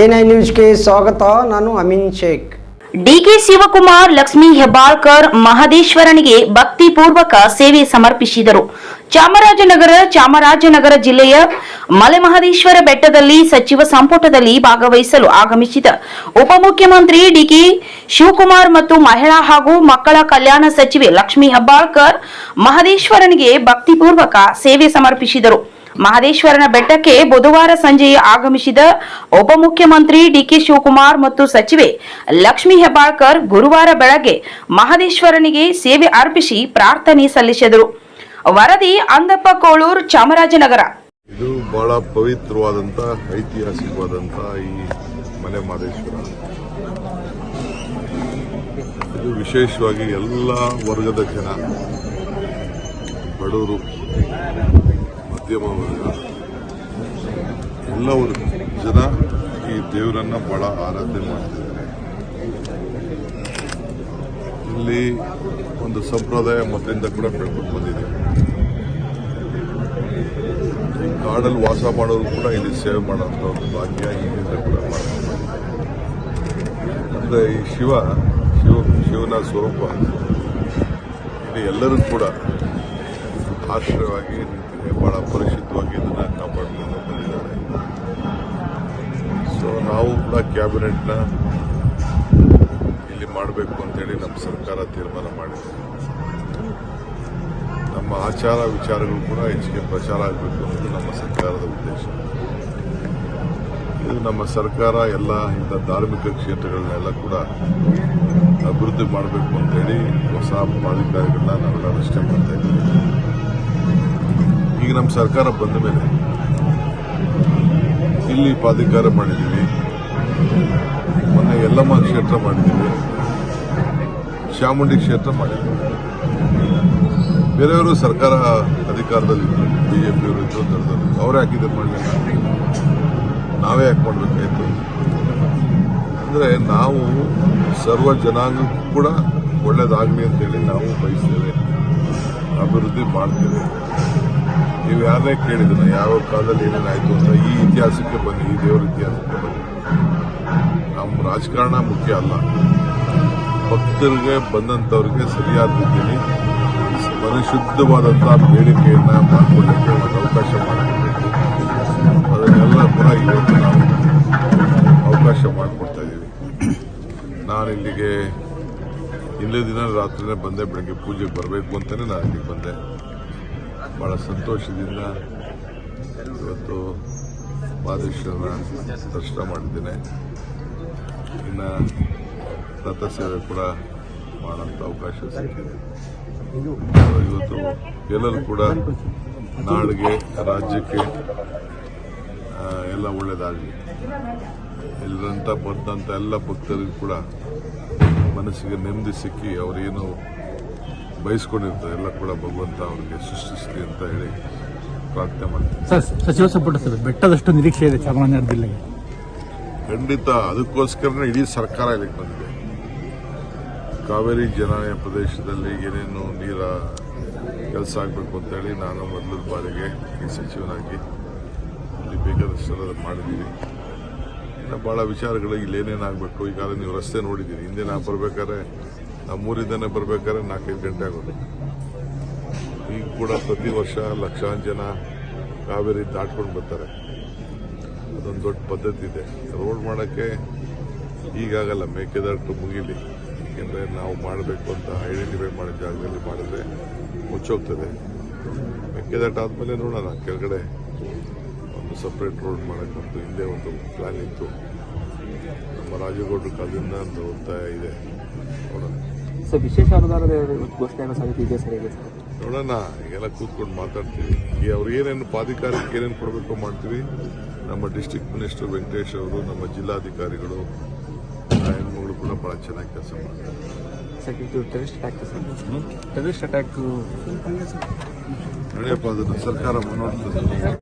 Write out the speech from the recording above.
NI ನ್ಯೂಸ್ಗೆ ಸ್ವಾಗತ, ನಾನು ಅಮಿನ್ ಶೇಖ್. ಡಿಕೆ ಶಿವಕುಮಾರ್ ಲಕ್ಷ್ಮೀ ಹೆಬ್ಬಾಳ್ಕರ್ ಮಹದೇಶ್ವರನಿಗೆ ಭಕ್ತಿಪೂರ್ವಕ ಸೇವೆ ಸಮರ್ಪಿಸಿದರು. ಚಾಮರಾಜನಗರ ಚಾಮರಾಜನಗರ ಜಿಲ್ಲೆಯ ಮಲೆಮಹದೇಶ್ವರ ಬೆಟ್ಟದಲ್ಲಿ ಸಚಿವ ಸಂಪುಟದಲ್ಲಿ ಭಾಗವಹಿಸಲು ಆಗಮಿಸಿದ ಉಪಮುಖ್ಯಮಂತ್ರಿ ಡಿಕೆ ಶಿವಕುಮಾರ್ ಮತ್ತು ಮಹಿಳಾ ಹಾಗೂ ಮಕ್ಕಳ ಕಲ್ಯಾಣ ಸಚಿವೆ ಲಕ್ಷ್ಮೀ ಹೆಬ್ಬಾಳ್ಕರ್ ಮಹದೇಶ್ವರನಿಗೆ ಭಕ್ತಿಪೂರ್ವಕ ಸೇವೆ ಸಮರ್ಪಿಸಿದರು. ಮಹದೇಶ್ವರನ ಬೆಟ್ಟಕ್ಕೆ ಬುಧವಾರ ಸಂಜೆ ಆಗಮಿಸಿದ ಉಪಮುಖ್ಯಮಂತ್ರಿ ಡಿಕೆ ಶಿವಕುಮಾರ್ ಮತ್ತು ಸಚಿವೆ ಲಕ್ಷ್ಮೀ ಹೆಬ್ಬಾಳ್ಕರ್ ಗುರುವಾರ ಬೆಳಗ್ಗೆ ಮಹದೇಶ್ವರನಿಗೆ ಸೇವೆ ಅರ್ಪಿಸಿ ಪ್ರಾರ್ಥನೆ ಸಲ್ಲಿಸಿದರು. ವರದಿ ಅಂದಪ್ಪ ಕೋಳೂರ್ ಚಾಮರಾಜನಗರ. ಇದು ಬಹಳ ಪವಿತ್ರವಾದಂಥ ಐತಿಹಾಸಿಕವಾದಂಥ ಈ ಮಲೆ ಮಹದೇಶ್ವರ. ಇದು ವಿಶೇಷವಾಗಿ ಎಲ್ಲ ವರ್ಗದ ಜನ, ಬಡವರು. ಮಧ್ಯಮ ಎಲ್ಲವರು ಎಲ್ಲ ಜನ ಈ ದೇವರನ್ನ ಬಹಳ ಆರಾಧನೆ ಮಾಡ್ತಿದ್ದಾರೆ. ಇಲ್ಲಿ ಒಂದು ಸಂಪ್ರದಾಯ ಮೊದಲಿಂದ ಕೂಡ ಬೆಳ್ಕೊಂಡು ಬಂದಿದೆ. ಕಾಡಲ್ಲಿ ವಾಸ ಮಾಡೋರು ಕೂಡ ಇಲ್ಲಿ ಸೇವೆ ಮಾಡೋಂಥ ಒಂದು ಭಾಗ್ಯ ಈಗಿಂದ ಕೂಡ ಮಾಡ್ತಾರೆ ಅಂದ್ರೆ ಈ ಶಿವ ಶಿವ, ಶಿವನ ಸ್ವರೂಪ. ಇಲ್ಲಿ ಎಲ್ಲರೂ ಕೂಡ ಆಶ್ರಯವಾಗಿ ಬಹಳ ಪರಿಶುದ್ಧವಾಗಿ ಇದನ್ನ ಕಾಪಾಡಿಕೊಂಡು ಬಂದಿದ್ದಾರೆ. ಸೊ ನಾವು ಕೂಡ ಕ್ಯಾಬಿನೆಟ್ನ ಇಲ್ಲಿ ಮಾಡಬೇಕು ಅಂತೇಳಿ ನಮ್ಮ ಸರ್ಕಾರ ತೀರ್ಮಾನ ಮಾಡಿದೆ. ನಮ್ಮ ಆಚಾರ ವಿಚಾರಗಳು ಕೂಡ ಹೆಚ್ಚಿಗೆ ಪ್ರಚಾರ ಆಗಬೇಕು ಅನ್ನೋದು ನಮ್ಮ ಸರ್ಕಾರದ ಉದ್ದೇಶ. ಇದು ನಮ್ಮ ಸರ್ಕಾರ ಎಲ್ಲ ಇಂಥ ಧಾರ್ಮಿಕ ಕ್ಷೇತ್ರಗಳನ್ನೆಲ್ಲ ಕೂಡ ಅಭಿವೃದ್ಧಿ ಮಾಡಬೇಕು ಅಂತೇಳಿ ಹೊಸ ಪ್ರಾಧಿಕಾರಗಳನ್ನ ನಾವೆಲ್ಲ ರಚನೆ ಮಾಡ್ತಾ ಇದ್ದೀವಿ. ಈಗ ನಮ್ಮ ಸರ್ಕಾರ ಬಂದ ಮೇಲೆ ಇಲ್ಲಿ ಪ್ರಾಧಿಕಾರ ಮಾಡಿದ್ದೀವಿ. ಮೊನ್ನೆ ಯಲ್ಲಮ್ಮ ಕ್ಷೇತ್ರ ಮಾಡಿದ್ದೀವಿ. ಚಾಮುಂಡಿ ಕ್ಷೇತ್ರ ಮಾಡಿದ್ದೀವಿ. ಬೇರೆಯವರು ಸರ್ಕಾರ ಅಧಿಕಾರದಲ್ಲಿದ್ದರು ಪಿಯವರು ಇದ್ರು ದೊಡ್ಡದವರು ಅವರೇ ಮಾಡಲಿಲ್ಲ. ನಾವೇ ಯಾಕೆ ಮಾಡಬೇಕಾಯ್ತು? ಅಂದರೆ ನಾವು ಸರ್ವ ಜನಾಂಗಕ್ಕೂ ಕೂಡ ಒಳ್ಳೇದಾಗಲಿ ಅಂತೇಳಿ ನಾವು ಬಯಸ್ತೇವೆ. ಅಭಿವೃದ್ಧಿ ಮಾಡ್ತೇವೆ. ನೀವು ಯಾರನ್ನೇ ಕೇಳಿದ್ರು ಯಾವ ಕಾಲದಲ್ಲಿ ಏನೇನಾಯಿತು ಅಂತ ಈ ಇತಿಹಾಸಕ್ಕೆ ಬನ್ನಿ, ಈ ದೇವರ ಇತಿಹಾಸಕ್ಕೆ ಬನ್ನಿ. ನಮ್ಮ ರಾಜಕಾರಣ ಮುಖ್ಯ ಅಲ್ಲ. ಭಕ್ತರಿಗೆ ಬಂದಂಥವ್ರಿಗೆ ಸರಿಯಾದ ರೀತಿಯಲ್ಲಿ ಪರಿಶುದ್ಧವಾದಂತಹ ಬೇಡಿಕೆಯನ್ನ ಮಾಡಿಕೊಳ್ಳಿಕ್ಕೆ ಒಂದು ಅವಕಾಶ ಮಾಡಿಕೊಡ್ಬೇಕು. ಅದನ್ನೆಲ್ಲ ಕೂಡ ಇವತ್ತು ನಾವು ಅವಕಾಶ ಮಾಡಿಕೊಡ್ತಾ ಇದ್ದೀವಿ. ನಾನು ಇಲ್ಲಿಗೆ ಇಲ್ಲೇ ದಿನ ರಾತ್ರಿನೇ ಬಂದೆ, ಬೆಳಗ್ಗೆ ಪೂಜೆಗೆ ಬರಬೇಕು ಅಂತಲೇ ನಾನು ಇಲ್ಲಿಗೆ ಬಂದೆ. ಭಾಳ ಸಂತೋಷದಿಂದ ಇವತ್ತು ಮಾದೇಶ್ವರ ದರ್ಶನ ಮಾಡಿದ್ದೇನೆ ಇನ್ನು ರಥಸೇವೆ ಕೂಡ ಮಾಡೋಂಥ ಅವಕಾಶ ಸಿಕ್ಕಿದೆ. ಇವತ್ತು ಎಲ್ಲರೂ ಕೂಡ ನಾಡಿಗೆ, ರಾಜ್ಯಕ್ಕೆ ಎಲ್ಲ ಒಳ್ಳೇದಾಗಲಿ. ಎಲ್ಲರಂತ ಬಂದಂಥ ಎಲ್ಲ ಭಕ್ತರಿಗೂ ಕೂಡ ಮನಸ್ಸಿಗೆ ನೆಮ್ಮದಿ ಸಿಕ್ಕಿ ಅವರೇನು ಬಯಸ್ಕೊಂಡಿರ್ತಾರೆ ಎಲ್ಲ ಕೂಡ ಭಗವಂತ ಅವರಿಗೆ ಸೃಷ್ಟಿಸಲಿ ಅಂತ ಹೇಳಿ ಪ್ರಾರ್ಥನೆ ಮಾಡ್ತೀನಿ. ಸರ್ ಸಚಿವ ಸಂಪುಟ ಸಭೆ ಬೆಟ್ಟದಷ್ಟು ನಿರೀಕ್ಷೆ ಇದೆ ಚಾಮರಾಜನಗರ ಜಿಲ್ಲೆಗೆ. ಖಂಡಿತ ಅದಕ್ಕೋಸ್ಕರನೇ ಇಡೀ ಸರ್ಕಾರ ಇಲ್ಲಿಗೆ ಬಂದಿದೆ. ಕಾವೇರಿ ಜನಾಯ ಪ್ರದೇಶದಲ್ಲಿ ಏನೇನು ನೀರ ಕೆಲಸ ಆಗಬೇಕು ಅಂತೇಳಿ ನಾನು ಮೊದಲ ಬಾರಿಗೆ ಈ ಸಚಿವನಾಗಿ ಇಲ್ಲಿ ಬೇಕಾದಷ್ಟು ಮಾಡಿದ್ದೀನಿ. ಇನ್ನು ಭಾಳ ವಿಚಾರಗಳು ಇಲ್ಲಿ ಏನೇನಾಗಬೇಕು ಈಗಾಗಲೇ ನೀವು ರಸ್ತೆ ನೋಡಿದ್ದೀರಿ. ಹಿಂದೆ ನಾವು ಬರ್ಬೇಕಾದ್ರೆ ನಮ್ಮೂರಿಂದನೇ ಬರ್ಬೇಕಾದ್ರೆ ನಾಲ್ಕೈದು ಗಂಟೆ ಆಗೋದು. ಈಗ ಕೂಡ ಪ್ರತಿ ವರ್ಷ ಲಕ್ಷಾಂತರ ಜನ ಕಾವೇರಿ ದಾಟ್ಕೊಂಡು ಬರ್ತಾರೆ. ಅದೊಂದು ದೊಡ್ಡ ಪದ್ಧತಿ ಇದೆ. ರೋಡ್ ಮಾಡೋಕ್ಕೆ ಈಗಾಗಲ್ಲ ಮೇಕೆದಾಟು ಮುಗಿಲಿ. ಏಕೆಂದರೆ ನಾವು ಮಾಡಬೇಕು ಅಂತ ಐಡೆಂಟಿಫೈ ಮಾಡಿದ ಜಾಗದಲ್ಲಿ ಮಾಡಿದ್ರೆ ಮುಚ್ಚೋಗ್ತದೆ. ಮೇಕೆದಾಟ ಆದಮೇಲೆ ನೋಡೋಣ. ಕೆಳಗಡೆ ಒಂದು ಸಪ್ರೇಟ್ ರೋಡ್ ಮಾಡೋಕ್ಕಂತೂ ಹಿಂದೆ ಒಂದು ಪ್ಲ್ಯಾನ್ ಇತ್ತು. ನಮ್ಮ ರಾಜಗೌಡರ ಕಾಲದಿಂದ ಒಂದು ಒತ್ತಾಯ ಇದೆ. ನೋಡೋಣ. ಸರ್ ವಿಶೇಷ ಅನುದಾನದ ಘೋಷಣೆ ಆಗೋ ಸಾಧ್ಯತೆ ಇದೆ ಸರ್ ಹೇಗೆ ಸರ್? ನೋಡೋಣ ಈಗೆಲ್ಲ ಕೂತ್ಕೊಂಡು ಮಾತಾಡ್ತೀವಿ. ಈ ಅವ್ರು ಏನೇನು ಪಾಧಿಕಾರಕ್ಕೆ ಏನೇನು ಕೊಡಬೇಕು ಮಾಡ್ತೀವಿ. ನಮ್ಮ ಡಿಸ್ಟಿಕ್ ಮಿನಿಸ್ಟರ್ ವೆಂಕಟೇಶ್ ಅವರು ನಮ್ಮ ಜಿಲ್ಲಾಧಿಕಾರಿಗಳು ಹೆಣ್ಮಗಳು ಕೂಡ ಬಹಳ ಚೆನ್ನಾಗಿ ಕೆಲಸ ಮಾಡ್ತಾರೆ. ಸರ್ ಇದು terrorist attack sir. Terrorist attack ನಡೆಯಪ್ಪ ಅದನ್ನು ಸರ್ಕಾರ ನೋಡ್ತದೆ